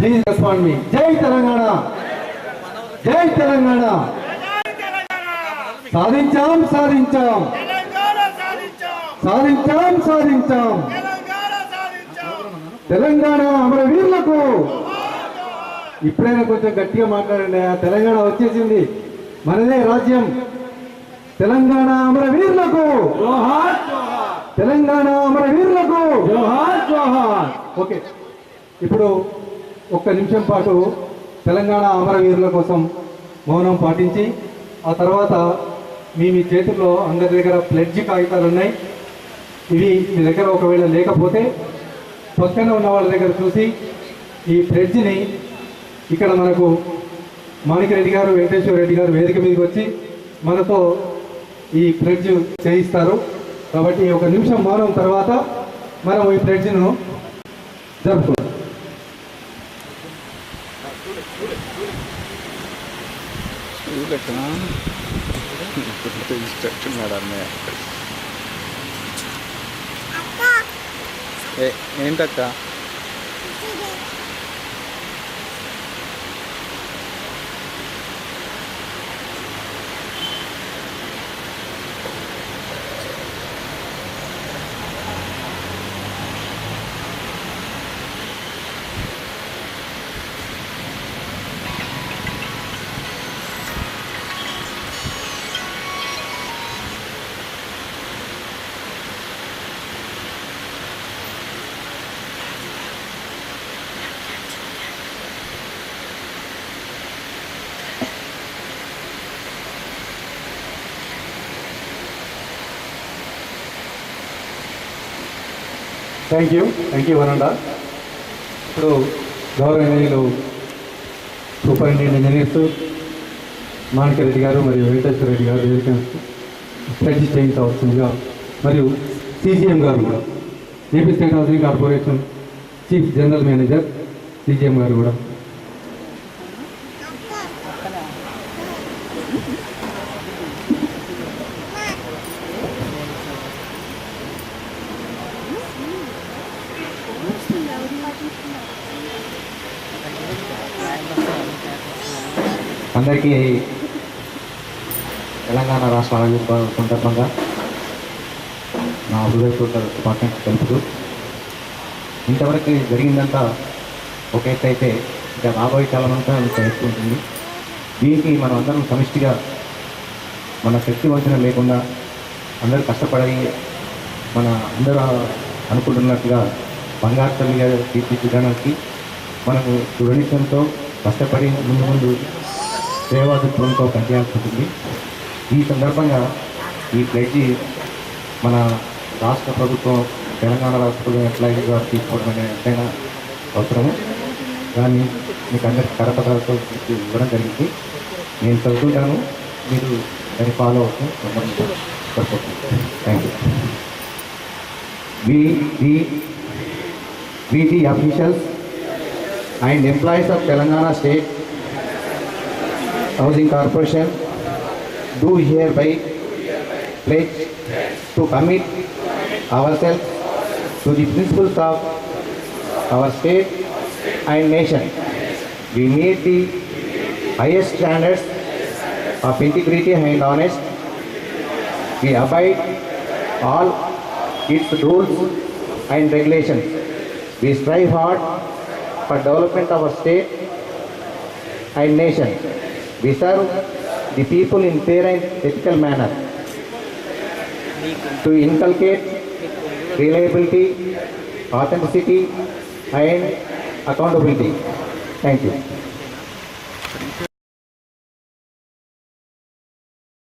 Please respond మీ జై తెలంగాణ. జై తెలంగాణ. సాధించాం సాధించాం. సాధించాం సాధించాం. తెలంగాణ అమరవీరులకు ఇప్పుడైనా కొంచెం గట్టిగా మాట్లాడండి తెలంగాణ వచ్చేసింది. మనదే రాజ్యం. తెలంగాణ అమరవీరులకు తెలంగాణ అమరవీరులకు ఓకే. ఇప్పుడు ఒక్క నిమిషం పాటు తెలంగాణ అమరవీరుల కోసం మౌనం పాటించి ఆ తర్వాత మీ మీ చేతుల్లో అందరి దగ్గర ప్లెడ్జ్ కాగితాలు ఉన్నాయి. ఇవి మీ దగ్గర ఒకవేళ లేకపోతే పక్కన ఉన్న వాళ్ళ దగ్గర చూసి ఈ ప్లెడ్జ్ని ఇక్కడ మనకు మాణికరెడ్డి గారు వెంకటేశ్వర రెడ్డి గారు వేదిక మీదకి వచ్చి మనతో ఈ ఫ్రెడ్జ్ చేయిస్తారు. కాబట్టి ఒక నిమిషం మౌనం తర్వాత మనం ఈ ఫ్రెడ్జ్ను జరుపుకుందాం ఇస్తున్నాడు అన్నయ్య ఏంటక్క థ్యాంక్ యూ థ్యాంక్ యూ వనండా ఇప్పుడు గౌరవనీయులు సూపరింటెండెంట్ ఇంజనీర్స్ మాణికరెడ్డి గారు మరియు వెంకటేశ్వర రెడ్డి గారు వేదిక స్ట్రెచ్ చేయించవలసిందిగా మరియు సీజీఎం గారు కూడా AP state housing corporation chief general manager CGM గారు కూడా అందరికీ తెలంగాణ రాష్ట్ర ఆరోగ్య సందర్భంగా నా హృదయపూర్వక శుభాకాంక్షలు తెలుపుతూ ఇంతవరకు జరిగిందంతా ఒక ఎత్తు అయితే ఇంకా రాబోయే కాలం అంతా ఇంకా ఎక్కువ ఉంటుంది దీనికి మనం అందరం సమిష్టిగా మన శక్తి వంచన లేకుండా అందరూ కష్టపడి మన అందరూ అనుకుంటున్నట్టుగా బంగారు తల్లిగా తీర్చిదిద్దడానికి మనకు దృఢనిశ్చయంతో కష్టపడి ముందు ముందు సేవా దృక్పథంతో పనిచేయాల్సి ఉంటుంది. ఈ సందర్భంగా ఈ ప్లేజీ మన రాష్ట్ర ప్రభుత్వం తెలంగాణ రాష్ట్ర ప్రభుత్వం ఎట్లా తీసుకోవడం అనేది ఎంతైనా అవసరము. దాన్ని మీకు అందరికి కరపదాలతో ఇవ్వడం జరిగింది. నేను చదువుతుంటాను మీరు దాన్ని ఫాలో అవుతూ thank you We, the, we the officials and employees of Telangana State Housing Corporation do hereby pledge to commit ourselves to the principles of our state and nation. We meet the highest standards of integrity and honest. We abide all its rules and regulations. We strive hard for development of our state and nation. We serve the people in fair and ethical manner to inculcate reliability, authenticity, and accountability. Thank you.